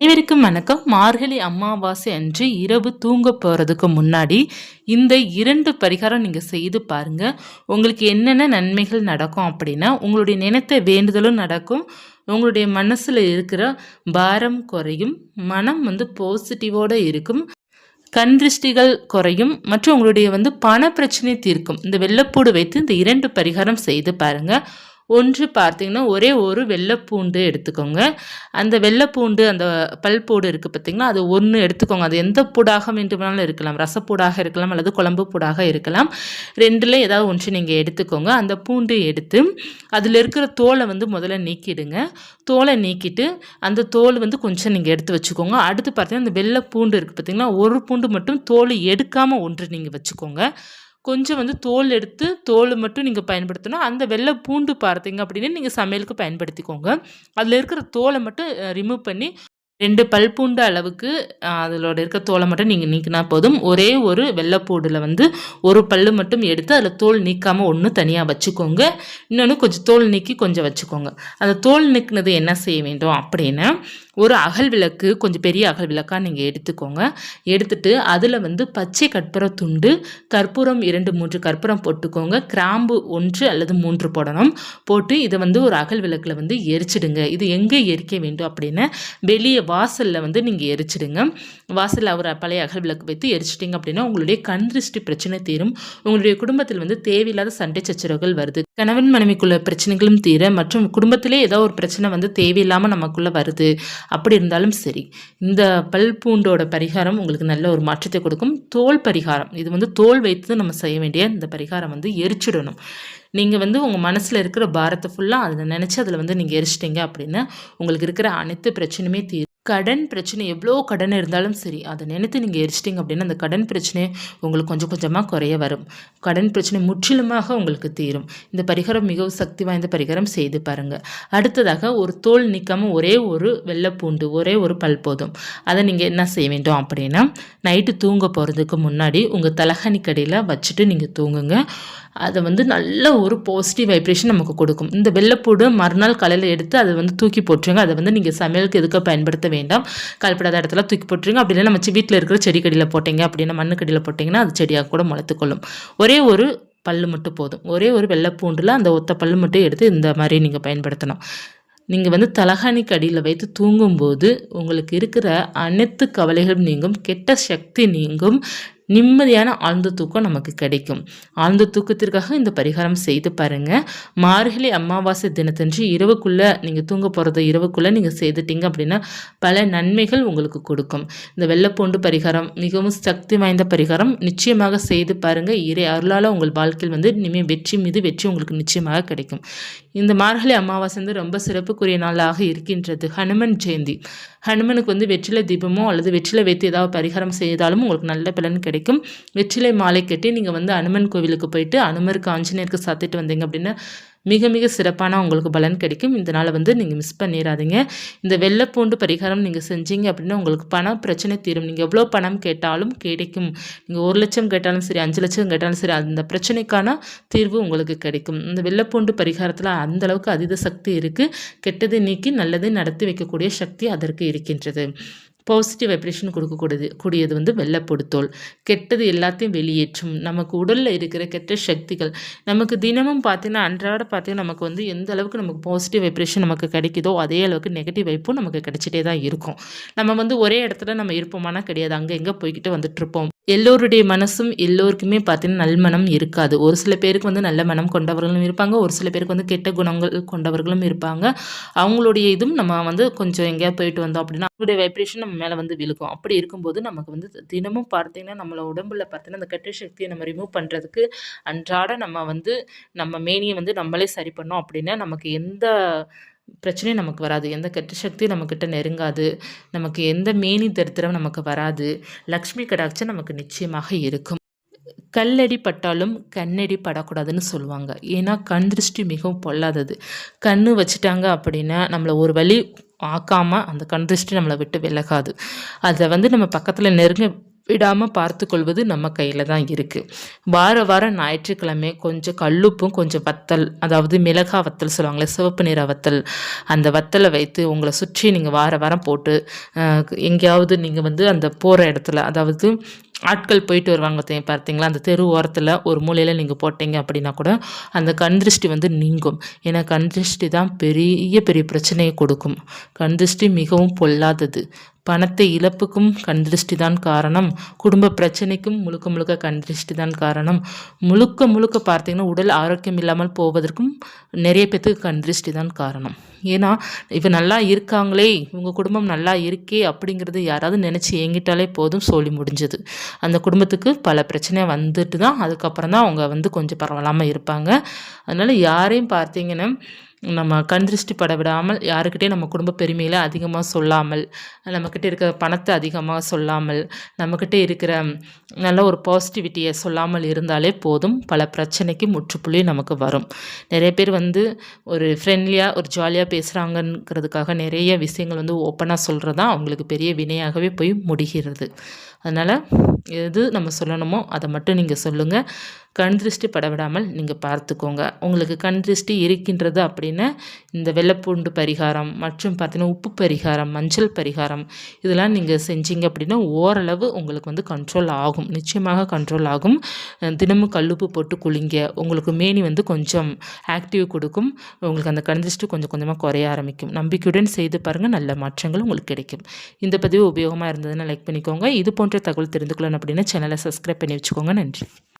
அனைவருக்கும் வணக்கம். மார்கழி அமாவாசை அன்று இரவு தூங்க போகிறதுக்கு முன்னாடி இந்த இரண்டு பரிகாரம் நீங்கள் செய்து பாருங்கள் உங்களுக்கு என்னென்ன நன்மைகள் நடக்கும் அப்படின்னா உங்களுடைய நினைத்த வேண்டுதலும் நடக்கும். உங்களுடைய மனசில் இருக்கிற பாரம் குறையும். மனம் வந்து பாசிட்டிவோடு இருக்கும். கண் திருஷ்டிகள் குறையும். மற்றும் உங்களுடைய வந்து பண பிரச்சனை தீர்க்கும். இந்த வெள்ளப்பூடு வைத்து இந்த இரண்டு பரிகாரம் செய்து பாருங்கள் ஒன்று பார்த்தீங்கன்னா ஒரே ஒரு வெள்ளைப்பூண்டு எடுத்துக்கோங்க. அந்த வெள்ளைப்பூண்டு அந்த பல்பூடு இருக்குது பார்த்திங்கன்னா அது ஒன்று எடுத்துக்கோங்க. அது எந்த பூடாக வேண்டுமானாலும் இருக்கலாம். ரசப்பூடாக இருக்கலாம் அல்லது குழம்பு பூடாக இருக்கலாம். ரெண்டில் ஏதாவது ஒன்று நீங்கள் எடுத்துக்கோங்க. அந்த பூண்டு எடுத்து அதில் இருக்கிற தோலை வந்து முதல்ல நீக்கிடுங்க. தோலை நீக்கிட்டு அந்த தோல் வந்து கொஞ்சம் நீங்கள் எடுத்து வச்சுக்கோங்க. அடுத்து பார்த்தீங்கன்னா அந்த வெள்ளை பூண்டு இருக்குது பார்த்திங்கன்னா ஒரு பூண்டு மட்டும் தோல் எடுக்காமல் ஒன்று நீங்கள் வச்சுக்கோங்க. கொஞ்சம் வந்து தோல் எடுத்து தோல் மட்டும் நீங்கள் பயன்படுத்தணும். அந்த வெள்ளை பூண்டு பார்த்தீங்க அப்படின்னு நீங்கள் சமையலுக்கு பயன்படுத்திக்கோங்க. அதில் இருக்கிற தோலை மட்டும் ரிமூவ் பண்ணி ரெண்டு பல் பூண்டு அளவுக்கு அதிலோட இருக்க தோலை மட்டும் நீங்கள் நீக்கினா போதும். ஒரே ஒரு வெள்ளைப்பூடில் வந்து ஒரு பல் மட்டும் எடுத்து அதில் தோல் நீக்காமல் ஒன்று தனியாக வச்சுக்கோங்க. இன்னொன்று கொஞ்சம் தோல் நீக்கி கொஞ்சம் வச்சுக்கோங்க. அந்த தோல் நீக்கினது என்ன செய்ய வேண்டும் அப்படின்னா ஒரு அகல் விளக்கு கொஞ்சம் பெரிய அகல் விளக்காக நீங்கள் எடுத்துக்கோங்க. எடுத்துட்டு அதில் வந்து பச்சை கற்பூர துண்டு கற்பூரம் இரண்டு மூன்று கற்பூரம் போட்டுக்கோங்க. கிராம்பு ஒன்று அல்லது மூன்று போடணும். போட்டு இதை வந்து ஒரு அகல் விளக்கில் வந்து எரிச்சிடுங்க. இது எங்கே எரிக்க வேண்டும் அப்படின்னா வெளியே வாசலில் வந்து நீங்கள் எரிச்சிடுங்க. வாசலில் ஒரு பழைய அகல் விளக்கு வைத்து எரிச்சிட்டிங்க அப்படின்னா உங்களுடைய கண் திருஷ்டி பிரச்சனை தீரும். உங்களுடைய குடும்பத்தில் வந்து தேவையில்லாத சண்டை சச்சரவுகள் வருது. கணவன் மனைவிக்குள்ள பிரச்சனைகளும் தீர மற்றும் குடும்பத்திலே ஏதோ ஒரு பிரச்சனை வந்து தேவையில்லாமல் நமக்குள்ளே வருது. அப்படி இருந்தாலும் சரி இந்த பல் பூண்டோட பரிகாரம் உங்களுக்கு நல்ல ஒரு மாற்றத்தை கொடுக்கும். தோல் பரிகாரம் இது வந்து தோல் வைத்து நம்ம செய்ய வேண்டிய இந்த பரிகாரம் வந்து எரிச்சிடணும். நீங்கள் வந்து உங்கள் மனசில் இருக்கிற பாரத்தை ஃபுல்லாக அதில் நினச்சி அதில் வந்து நீங்கள் எரிச்சிட்டிங்க அப்படின்னா உங்களுக்கு இருக்கிற அனைத்து பிரச்சனையுமே தீரும் கடன் பிரச்சனை எவ்வளோ கடன் இருந்தாலும் சரி அதை நினைத்து நீங்கள் எரிச்சிட்டிங்க அப்படின்னா அந்த கடன் பிரச்சனை உங்களுக்கு கொஞ்சம் கொஞ்சமாக குறைய வரும். கடன் பிரச்சனை முற்றிலுமாக உங்களுக்கு தீரும். இந்த பரிகாரம் மிகவும் சக்தி வாய்ந்த பரிகாரம் செய்து பாருங்கள் அடுத்ததாக ஒரு தோல் நிற்காமல் ஒரே ஒரு வெள்ளைப்பூண்டு ஒரே ஒரு பல் போதும். அதை நீங்கள் என்ன செய்ய வேண்டும் அப்படின்னா நைட்டு தூங்க போகிறதுக்கு முன்னாடி உங்கள் தலகனி கடையில் வச்சுட்டு நீங்கள் தூங்குங்க. அதை வந்து நல்ல ஒரு பாசிட்டிவ் வைப்ரேஷன் நமக்கு கொடுக்கும். இந்த வெள்ளைப்பூடு மறுநாள் காலையில் எடுத்து அதை வந்து தூக்கி போட்டுருங்க. அதை வந்து நீங்கள் சமையலுக்கு எதுக்க பயன்படுத்த வேண்டாம். கால்படாத இடத்துல தூக்கி போட்டுருங்க. அப்படின்னா நம்ம வீட்டில் இருக்கிற செடிக்கடியில் போட்டிங்க அப்படின்னா மண்ணுக்கடியில் போட்டிங்கன்னா அது செடியாக கூட முளைத்துக்கொள்ளும் ஒரே ஒரு பல்லு மட்டும் போதும். ஒரே ஒரு வெள்ளைப்பூண்டில் அந்த ஒத்த பல்லு மட்டும் எடுத்து இந்த மாதிரி நீங்கள் பயன்படுத்தணும். நீங்கள் வந்து தலகாணிக்கு அடியில் வைத்து தூங்கும்போது உங்களுக்கு இருக்கிற அனைத்து கவலைகளும் நீங்கும். கெட்ட சக்தி நீங்கும். நிம்மதியான ஆழ்ந்த தூக்கம் நமக்கு கிடைக்கும். ஆழ்ந்த தூக்கத்திற்காக இந்த பரிகாரம் செய்து பாருங்கள் மார்கழி அமாவாசை தினத்தன்று இரவுக்குள்ளே நீங்கள் தூங்க போகிறத இரவுக்குள்ளே நீங்கள் செய்துட்டீங்க அப்படின்னா பல நன்மைகள் உங்களுக்கு கொடுக்கும். இந்த வெள்ளைப்பூண்டு பரிகாரம் மிகவும் சக்தி வாய்ந்த பரிகாரம். நிச்சயமாக செய்து பாருங்கள் இறை அருளால் உங்கள் வாழ்க்கையில் வந்து இனிமேல் வெற்றி மீது வெற்றி உங்களுக்கு நிச்சயமாக கிடைக்கும். இந்த மார்கழி அமாவாசை வந்து ரொம்ப சிறப்புக்குரிய நாளாக இருக்கின்றது. ஹனுமன் ஜெயந்தி. ஹனுமனுக்கு வந்து வெற்றிலை தீபமோ அல்லது வெற்றிலை வைத்து ஏதாவது பரிகாரம் செய்தாலும் உங்களுக்கு நல்ல பலன் கிடைக்கும். வெற்றிலை மாலை கட்டி நீங்கள் வந்து அனுமன் கோவிலுக்கு போயிட்டு அனுமருக்கு ஆஞ்சநேயருக்கு சாத்திட்டு வந்தீங்க அப்படின்னா மிக மிக சிறப்பான உங்களுக்கு பலன் கிடைக்கும். இந்த நாளை வந்து நீங்கள் மிஸ் பண்ணிடாதீங்க இந்த வெள்ளைப்பூண்டு பரிகாரம் நீங்கள் செஞ்சீங்க அப்படின்னா உங்களுக்கு பணம் பிரச்சனை தீரும். நீங்கள் எவ்வளோ பணம் கேட்டாலும் கிடைக்கும். நீங்கள் ஒரு லட்சம் கேட்டாலும் சரி அஞ்சு லட்சம் கேட்டாலும் சரி அந்த பிரச்சனைக்கான தீர்வு உங்களுக்கு கிடைக்கும். இந்த வெள்ளைப்பூண்டு பரிகாரத்தில் அந்த அளவுக்கு அதீத சக்தி இருக்குது கெட்டதை நீக்கி நல்லதை நடத்தி வைக்கக்கூடிய சக்தி அதற்கு இருக்கின்றது. பாசிட்டிவ் வைப்ரேஷன் கொடுக்கக்கூடியது கூடியது வந்து வெள்ளப்பொடுத்தோல். கெட்டது எல்லாத்தையும் வெளியேற்றும். நமக்கு உடலில் இருக்கிற கெட்ட சக்திகள் நமக்கு தினமும் பார்த்தீங்கன்னா அன்றாட பார்த்தீங்கன்னா நமக்கு வந்து எந்த அளவுக்கு நமக்கு பாசிட்டிவ் வைப்ரேஷன் நமக்கு கிடைக்குதோ அதே அளவுக்கு நெகட்டிவ் வைப்பும் நமக்கு கிடைச்சிட்டே தான் இருக்கும். நம்ம வந்து ஒரே இடத்துல நம்ம இருப்போமானா கிடையாது. அங்கே எங்கே போய்கிட்டு வந்துட்டு இருப்போம். எல்லோருடைய மனசும் எல்லோருக்குமே பார்த்தீங்கன்னா நல்மனம் இருக்காது. ஒரு சில பேருக்கு வந்து நல்ல மனம் கொண்டவர்களும் இருப்பாங்க. ஒரு சில பேருக்கு வந்து கெட்ட குணங்கள் கொண்டவர்களும் இருப்பாங்க. அவங்களுடைய இதுவும் நம்ம வந்து கொஞ்சம் எங்கேயா போயிட்டு வந்தோம் அப்படின்னா அவங்களுடைய வைப்ரேஷன் நம்ம மேலே வந்து விழுக்கும் அப்படி இருக்கும்போது நமக்கு வந்து தினமும் பார்த்தீங்கன்னா நம்மளை உடம்புல பார்த்தீங்கன்னா அந்த கெட்ட சக்தியை நம்ம ரிமூவ் பண்ணுறதுக்கு அன்றாட நம்ம வந்து நம்ம மேனியை வந்து நம்மளே சரி பண்ணோம் அப்படின்னா நமக்கு எந்த பிரச்சனையும் நமக்கு வராது. எந்த கெட்ட சக்தியும் நம்மக்கிட்ட நெருங்காது. நமக்கு எந்த மேனி தரித்திரம் நமக்கு வராது. லக்ஷ்மி கடாட்சம் நமக்கு நிச்சயமாக இருக்கும். கல்லடி பட்டாலும் கண்ணடி படக்கூடாதுன்னு சொல்லுவாங்க. ஏன்னா கண் திருஷ்டி மிகவும் பொல்லாதது. கண் வச்சுட்டாங்க அப்படின்னா நம்மளை ஒரு வழி ஆக்காமல் அந்த கண் திருஷ்டி நம்மளை விட்டு விலகாது. அதை வந்து நம்ம பக்கத்தில் நெருங்க விடாமல் பார்த்துக்கொள்வது நம்ம கையில் தான் இருக்குது வார வாரம் ஞாயிற்றுக்கிழமை கொஞ்சம் கல்லுப்பும் கொஞ்சம் வத்தல் அதாவது மிளகா வத்தல் சொல்லுவாங்களே சிவப்பு நிற வத்தல் அந்த வத்தலை வைத்து உங்களை சுற்றி நீங்கள் வார வாரம் போட்டு எங்கேயாவது நீங்கள் வந்து அந்த போகிற இடத்துல அதாவது ஆட்கள் போயிட்டு வருவாங்க பார்த்தீங்களா அந்த தெரு ஓரத்தில் ஒரு மூலையில் நீங்கள் போட்டீங்க அப்படின்னா கூட அந்த கண் திருஷ்டி வந்து நீங்கும். ஏன்னா கண் திருஷ்டி தான் பெரிய பெரிய பிரச்சனையை கொடுக்கும். கண் திருஷ்டி மிகவும் பொல்லாதது. பணத்தை இழப்புக்கும் கண்திருஷ்டி தான் காரணம். குடும்ப பிரச்சனைக்கும் முழுக்க முழுக்க கண்திருஷ்டி தான் காரணம். முழுக்க முழுக்க பார்த்தீங்கன்னா உடல் ஆரோக்கியம் இல்லாமல் போவதற்கும் நிறைய பேத்துக்கு கண்திருஷ்டி தான் காரணம். ஏன்னா இப்போ நல்லா இருக்காங்களே உங்கள் குடும்பம் நல்லா இருக்கே அப்படிங்கிறது யாராவது நினச்சி ஏங்கிட்டாலே போதும் சோழி முடிஞ்சது. அந்த குடும்பத்துக்கு பல பிரச்சனை வந்துட்டு தான் அதுக்கப்புறம் தான் அவங்க வந்து கொஞ்சம் பரவலாமல் இருப்பாங்க. அதனால் யாரையும் பார்த்தீங்கன்னா நம்ம கண் திருஷ்டி பட விடாமல் யாருக்கிட்டே நம்ம குடும்ப பெருமையில் அதிகமாக சொல்லாமல் நம்மக்கிட்ட இருக்கிற பணத்தை அதிகமாக சொல்லாமல் நம்மக்கிட்ட இருக்கிற நல்ல ஒரு பாசிட்டிவிட்டியை சொல்லாமல் இருந்தாலே போதும். பல பிரச்சனைக்கு முற்றுப்புள்ளி நமக்கு வரும். நிறைய பேர் வந்து ஒரு ஃப்ரெண்ட்லியாக ஒரு ஜாலியாக பேசுகிறாங்கங்கிறதுக்காக நிறைய விஷயங்கள் வந்து ஓப்பனாக சொல்கிறது தான் அவங்களுக்கு பெரிய வினையாகவே போய் முடிகிறது. அதனால் எது நம்ம சொல்லணுமோ அதை மட்டும் நீங்கள் சொல்லுங்கள் கண் திருஷ்டி படவிடாமல் நீங்கள் பார்த்துக்கோங்க. உங்களுக்கு கண் திருஷ்டி இருக்கின்றது அப்படின்னு இந்த வெள்ளைப்பூண்டு பரிகாரம் மற்றும் பார்த்தீங்கன்னா உப்பு பரிகாரம் மஞ்சள் பரிகாரம் இதெல்லாம் நீங்கள் செஞ்சீங்க அப்படின்னா ஓரளவு உங்களுக்கு வந்து கண்ட்ரோல் ஆகும். நிச்சயமாக கண்ட்ரோல் ஆகும். தினமும் கல்லுப்பு போட்டு குளிங்க. உங்களுக்கு மேனி வந்து கொஞ்சம் ஆக்டிவ் கொடுக்கும். உங்களுக்கு அந்த கண்டிஸ்ட்டு கொஞ்சம் கொஞ்சமாக குறைய ஆரம்பிக்கும். நம்பிக்கையுடன் செய்து பாருங்கள் நல்ல மாற்றங்கள் உங்களுக்கு கிடைக்கும். இந்த பதிவு உபயோகமாக இருந்ததுன்னா லைக் பண்ணிக்கோங்க. இது போன்ற தகவல் தெரிந்து கொள்ளணும் சேனலை சப்ஸ்கிரைப் பண்ணி வச்சுக்கோங்க. நன்றி.